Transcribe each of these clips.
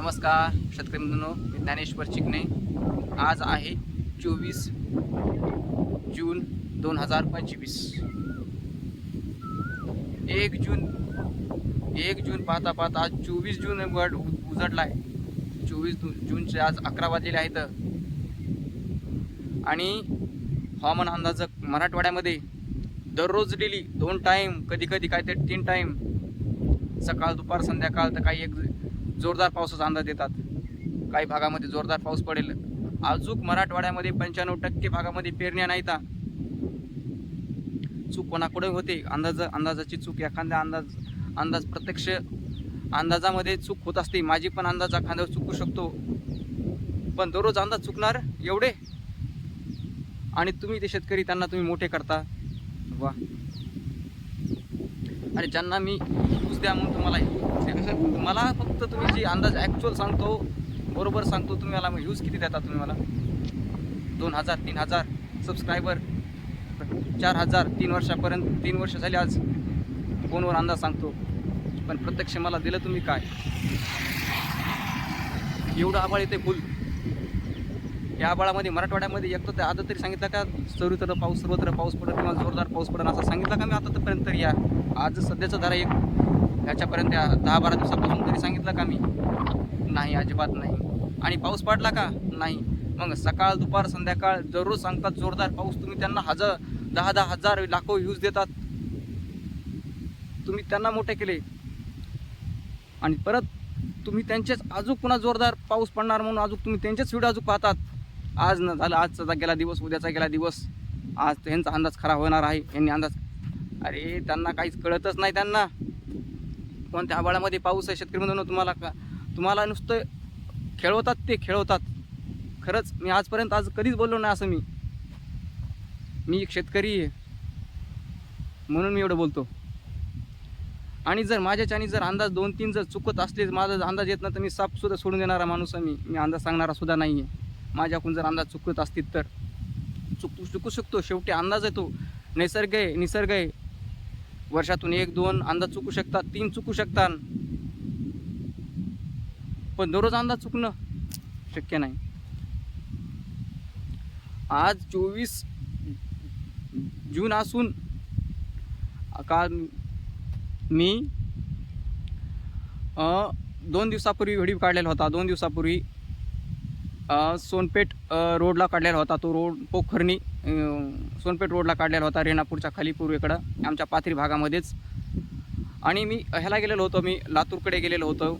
नमस्कार शेतकरी मित्रांनो मी ज्ञानेश्वर चिकणे आज आहे चोवीस जून दोन हजार पंचवीस. एक जून एक जून पाहता पाहता आज चोवीस जून गड उजडला आहे चोवीस जूनचे आज अकरा वाजलेले आहेत. आणि हवामान अंदाज मराठवाड्यामध्ये दररोज डेली दोन टाईम कधी कधी काय ते तीन टाईम सकाळ दुपार संध्याकाळ तर काही एक जोरदार पावसाचा अंदाज देतात. काही भागामध्ये जोरदार पाऊस पडेल. अजूक मराठवाड्यामध्ये पंच्याण्णव टक्के भागामध्ये पेरण्या नाहीता. चूक कोणाकडे होते? अंदाज अंदाजाची चूक एखाद्या अंदाज अंदाज प्रत्यक्ष अंदाजामध्ये चूक होत असते. माझी पण अंदाज एखाद्यावर चुकू शकतो. पण दररोज अंदाज चुकणार एवढे? आणि तुम्ही ते शेतकरी त्यांना तुम्ही मोठे करता. वा. अरे ज्यांना मी यूज द्या म्हणून तुम्हाला ते कसं मला फक्त तुम्ही जी अंदाज ॲक्च्युअल सांगतो बरोबर सांगतो तुम्ही मला मग यूज किती देता तुम्ही मला? दोन हजार तीन हजार सबस्क्रायबर चार हजार तीन वर्षापर्यंत तीन वर्ष झाली आज. फोनवर अंदाज सांगतो. पण प्रत्यक्ष मला दिलं तुम्ही काय? एवढं आबाळ येते फुल या आबाळामध्ये मराठवाड्यामध्ये एक तर आता तरी सांगितलं का सर्वत्र पाऊस सर्वत्र पाऊस पडत किंवा जोरदार पाऊस पडत असं सांगितलं का मी आतापर्यंत तरी या? आज सध्याचं जरा एक. ह्याच्यापर्यंत दहा बारा दिवसापासून तरी सांगितलं का मी? नाही अजिबात नाही. आणि पाऊस पडला का? नाही. मग सकाळ दुपार संध्याकाळ जरूर सांगतात जोरदार पाऊस. तुम्ही त्यांना हजार दहा दहा हजार लाखो व्ह्यूज देतात. तुम्ही त्यांना मोठे केले. आणि परत तुम्ही त्यांचेच अजून पुन्हा जोरदार पाऊस पडणार म्हणून अजून तुम्ही त्यांचेच व्हिडिओ अजून पाहतात. आज न झालं आजचा गेला दिवस उद्याचा गेला दिवस. आज त्यांचा अंदाज खरा होणार आहे. यांनी अंदाज अरे त्यांना काहीच कळतच नाही त्यांना. कोणत्या आबाळामध्ये पाऊस आहे शेतकरी म्हणून तुम्हाला का तुम्हाला नुसतं खेळवतात ते खेळवतात. खरंच मी आजपर्यंत आज कधीच बोललो नाही असं मी. मी एक शेतकरी आहे. म्हणून मी एवढं बोलतो. आणि जर माझ्याच्याने जर अंदाज दोन तीन जर चुकत असले माझा अंदाज येत ना तर मी सापसुद्धा सोडून देणारा माणूस आहे मी. मी अंदाज सांगणारा सुद्धा नाही आहे माझ्याकडून जर अंदाज चुकत असतील तर. चुकू चुकू शकतो. शेवटी अंदाज आहे तो. निसर्ग आहे निसर्ग आहे. वर्षातून एक दोन अंदाज चुकू शकतात तीन चुकू शकतात. पण दररोज अंदाज चुकणं शक्य नाही. आज चोवीस जून असून काल मी दोन दिवसापूर्वी व्हिडिओ काढलेला होता. दोन दिवसापूर्वी सोनपेठ रोडला काढलेला होता. तो रोड पोखरणी सोनपेठ रोडला काढलेला होता रेणापूरच्या खाली पूर्वेकडं आमच्या पाथरी भागामध्येच. आणि मी ह्याला गेलेलो होतो मी लातूरकडे गेलेलो होतो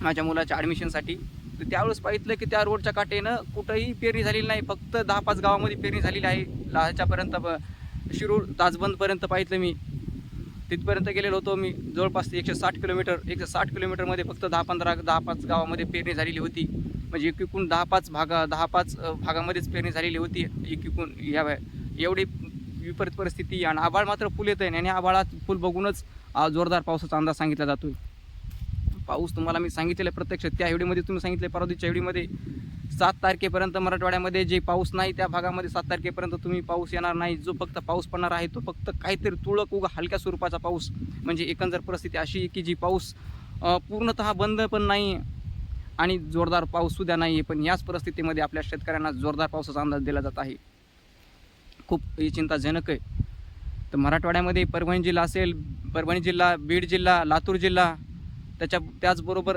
माझ्या मुलाच्या ॲडमिशनसाठी तर त्यावेळेस पाहितलं की त्या रोडच्या काटेनं कुठंही पेरणी झालेली नाही फक्त दहा पाच गावामध्ये पेरणी झालेली आहे. लाच्यापर्यंत ह्याच्यापर्यंत ब- शिरूर ताजबंदपर्यंत पाहितलं मी. तिथपर्यंत गेलेलो होतो मी जवळपास ते एकशे साठ किलोमीटर एकशे साठ किलोमीटरमध्ये फक्त दहा पंधरा दहा पाच गावामध्ये पेरणी झालेली होती. म्हणजे एकूण दहा पाच भागा दहा पाच भागामध्येच पेरणी झालेली होती. एकूण ह्या एवढी विपरीत परिस्थिती आणि आभाळ मात्र फुल येतं आहे आणि आबाळात फुल बघूनच जोरदार पावसाचा अंदाज सांगितला जातो पाऊस तुम्हाला मी सांगितलेलं आहे प्रत्यक्ष त्या एवढीमध्ये तुम्ही सांगितले परवादीच्या एवढीमध्ये सात तारखेपर्यंत मराठवाड्यामध्ये जे पाऊस नाही त्या भागामध्ये सात तारखेपर्यंत तुम्ही पाऊस येणार नाही. जो फक्त पाऊस पडणार आहे तो फक्त काहीतरी तुळक उगा हलक्या स्वरूपाचा पाऊस. म्हणजे एकंदर परिस्थिती अशी की जी पाऊस पूर्णतः बंद पण नाही आणि जोरदार पाऊससुद्धा नाही आहे पण याच परिस्थितीमध्ये आपल्या शेतकऱ्यांना जोरदार पावसाचा अंदाज दिला जात आहे. खूप ही चिंताजनक आहे. तर मराठवाड्यामध्ये परभणी जिल्हा असेल परभणी जिल्हा बीड जिल्हा लातूर जिल्हा त्याच्या त्याचबरोबर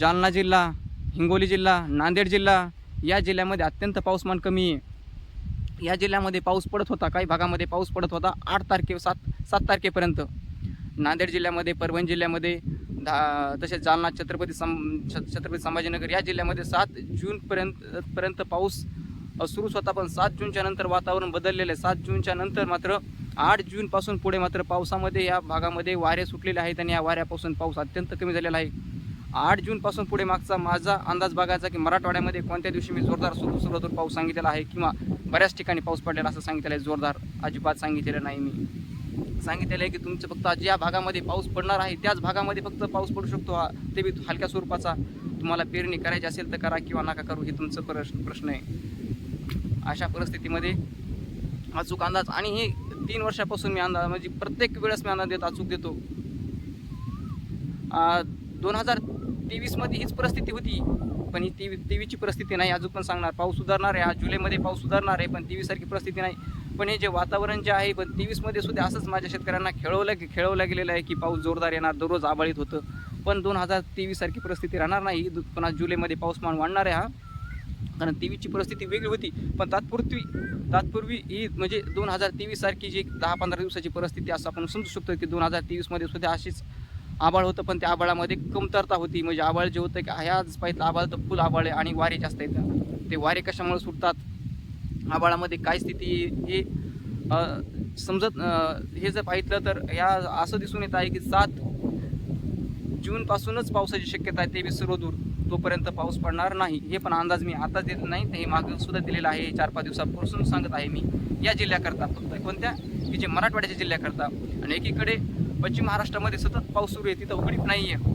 जालना जिल्हा हिंगोली जिल्हा नांदेड जिल्हा या जिल्ह्यामध्ये अत्यंत पाऊसमान कमी आहे. या जिल्ह्यामध्ये पाऊस पडत होता काही भागामध्ये पाऊस पडत होता आठ तारखे सात सात तारखेपर्यंत. नांदेड जिल्ह्यामध्ये परभणी जिल्ह्यामध्ये दहा तसेच जालना छत्रपती सं छ- छत्रपती संभाजीनगर या जिल्ह्यामध्ये सात जूनपर्यंत पर्यंत पाऊस सुरूच होता. पण सात जूनच्या नंतर वातावरण बदललेलं आहे. सात जूनच्या नंतर मात्र आठ जूनपासून पुढे मात्र पावसामध्ये या भागामध्ये वारे सुटलेले आहेत आणि या वाऱ्यापासून पाऊस अत्यंत कमी झालेला आहे. आठ जूनपासून पुढे मागचा माझा अंदाज बघायचा की मराठवाड्यामध्ये कोणत्या दिवशी मी जोरदार सुरू सुरुवातून पाऊस सांगितलेला आहे किंवा बऱ्याच ठिकाणी पाऊस पडलेला असं सांगितलेलं आहे. जोरदार अजिबात सांगितलेलं नाही मी. सांगितलेलं आहे की तुमचं फक्त ज्या भागामध्ये पाऊस पडणार आहे त्याच भागामध्ये फक्त पाऊस पडू शकतो हा ते बी हलक्या स्वरूपाचा तुम्हाला पेरणी करायची असेल तर करा किंवा नका करू हे तुमचं प्रश्न प्रश्न आहे. अशा परिस्थितीमध्ये अचूक अंदाज आणि हे तीन वर्षापासून मी अंदाज म्हणजे प्रत्येक वेळेस मी अंदाज देत अचूक देतो. दोन हजार तेवीसमध्ये हीच परिस्थिती होती पण ही तेवी तेवीसची परिस्थिती नाही अजून पण सांगणार पाऊस सुधारणार आहे जुलैमध्ये पाऊस सुधारणार आहे पण तेवीससारखी परिस्थिती नाही. पण हे जे वातावरण जे आहे पण तेवीसमध्ये सुद्धा असंच माझ्या शेतकऱ्यांना खेळवलं खेळवलं गेलेलं आहे की पाऊस जोरदार येणार दररोज आबाळीत होतं. पण दोन हजार तेवीससारखी परिस्थिती राहणार नाही. पुन्हा जुलैमध्ये पाऊसमान वाढणार आहे हा. कारण तेवीसची परिस्थिती वेगळी होती. पण तात्पुरती तात्पूर्वी ही म्हणजे दोन हजार तेवीस सारखी जी दहा पंधरा दिवसाची परिस्थिती असं आपण समजू शकतो की दोन हजार तेवीसमध्ये सुद्धा अशीच आबाळ होतं. पण त्या आबाळामध्ये कमतरता होती. म्हणजे आबाळ जे होतं की ह्याच पाहिजे आबाळ तर फुल आबाळ आहे आणि वारे जास्त येतं ते वारे कशामुळे सुटतात? आबाळामध्ये काय स्थिती हे समजत हे जर पाहितलं तर ह्या असं दिसून येत आहे की सात जूनपासूनच पावसाची शक्यता आहे तेवीस सर्व तोपर्यंत पाऊस पडणार नाही. हे पण अंदाज मी आता देत नाही हे मागं सुद्धा दिलेलं आहे. चार पाच दिवसापासून सांगत आहे मी. या जिल्ह्याकरता फक्त. कोणत्या? की जे मराठवाड्याच्या जिल्ह्याकरता. आणि एकीकडे पश्चिम महाराष्ट्रामध्ये सतत पाऊस सुरू आहे तिथं उघडीप नाही आहे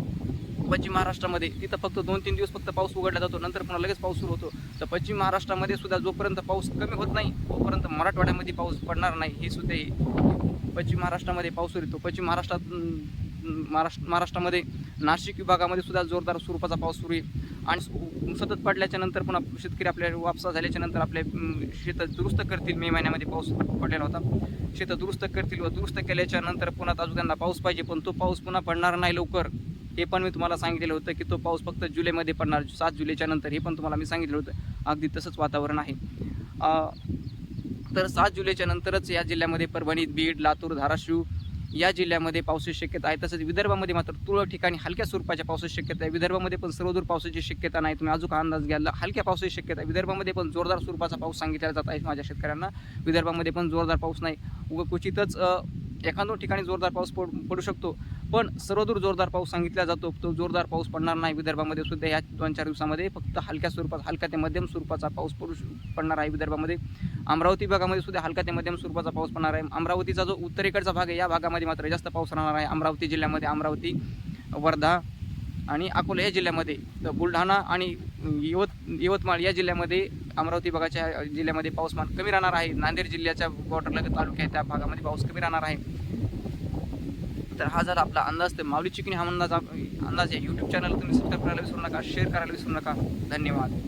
पश्चिम महाराष्ट्रामध्ये. तिथं फक्त दोन तीन दिवस फक्त पाऊस उघडला जातो नंतर पुन्हा लगेच पाऊस सुरू होतो. तर पश्चिम महाराष्ट्रामध्ये सुद्धा जोपर्यंत पाऊस कमी होत नाही तोपर्यंत मराठवाड्यामध्ये पाऊस पडणार नाही हे सुद्धा पश्चिम महाराष्ट्रामध्ये पाऊस येतो पश्चिम महाराष्ट्रात महाराष्ट्र महाराष्ट्रामध्ये नाशिक विभागामध्ये सुद्धा जोरदार स्वरूपाचा पाऊस सुरू आहे. आणि सतत पडल्याच्या नंतर पुन्हा शेतकरी आपल्या वापसा झाल्याच्यानंतर आपल्या शेतं दुरुस्त करतील. मे महिन्यामध्ये पाऊस पडलेला होता. शेतं दुरुस्त करतील व दुरुस्त केल्याच्यानंतर पुन्हा अजून त्यांना पाऊस पाहिजे पण तो पाऊस पुन्हा पडणार नाही लवकर. हे पण मी तुम्हाला सांगितलेलं होतं की तो पाऊस फक्त जुलैमध्ये पडणार सात जुलैच्या नंतर हे पण तुम्हाला मी सांगितलं होतं. अगदी तसंच वातावरण आहे. तर सात जुलैच्या नंतरच या जिल्ह्यामध्ये परभणीत बीड लातूर धाराशिव या जिल्ह्यामध्ये पावसाची शक्यता आहे. तसंच विदर्भामध्ये मात्र तुरळक ठिकाणी हलक्या स्वरूपाच्या पावसाची शक्यता आहे. विदर्भामध्ये पण सर्वदूर पावसाची शक्यता नाही. तुम्ही अजून अंदाज घ्यायला हलक्या पावसाची शक्यता आहे. विदर्भामध्ये पण जोरदार स्वरूपाचा पाऊस सांगितला जात आहे माझ्या शेतकऱ्यांना. विदर्भामध्ये पण जोरदार पाऊस नाही. उग क्वचितच अ, एखाद ठिकाणी जोरदार पाऊस पड पडू शकतो. पण सर्वदूर जोरदार पाऊस सांगितला जातो. तो जोरदार पाऊस पडणार नाही. विदर्भामध्ये सुद्धा या दोन चार दिवसामध्ये फक्त हलक्या स्वरूपात हलका ते मध्यम स्वरूपाचा पाऊस पडू पडणार आहे विदर्भामध्ये. अमरावती भागामध्ये सुद्धा हलका ते मध्यम स्वरूपाचा पाऊस पडणार आहे. अमरावतीचा जो उत्तरेकडचा भाग आहे या भागामध्ये मात्र जास्त पाऊस राहणार आहे. अमरावती जिल्ह्यामध्ये अमरावती वर्धा आणि अकोला या जिल्ह्यामध्ये. तर बुलढाणा आणि यवत यवतमाळ या जिल्ह्यामध्ये अमरावती भागाच्या जिल्ह्यामध्ये पाऊसमान कमी राहणार आहे. नांदेड जिल्ह्याच्या बॉर्डरला तालुक्या आहे त्या भागामध्ये पाऊस कमी राहणार आहे. तर हा झाला आपला अंदाज. तर माऊली चिकणी हा अंदाज अंदाज या यूट्यूब चॅनल तुम्ही सबस्क्राईब करायला विसरू नका शेअर करायला विसरू नका. धन्यवाद.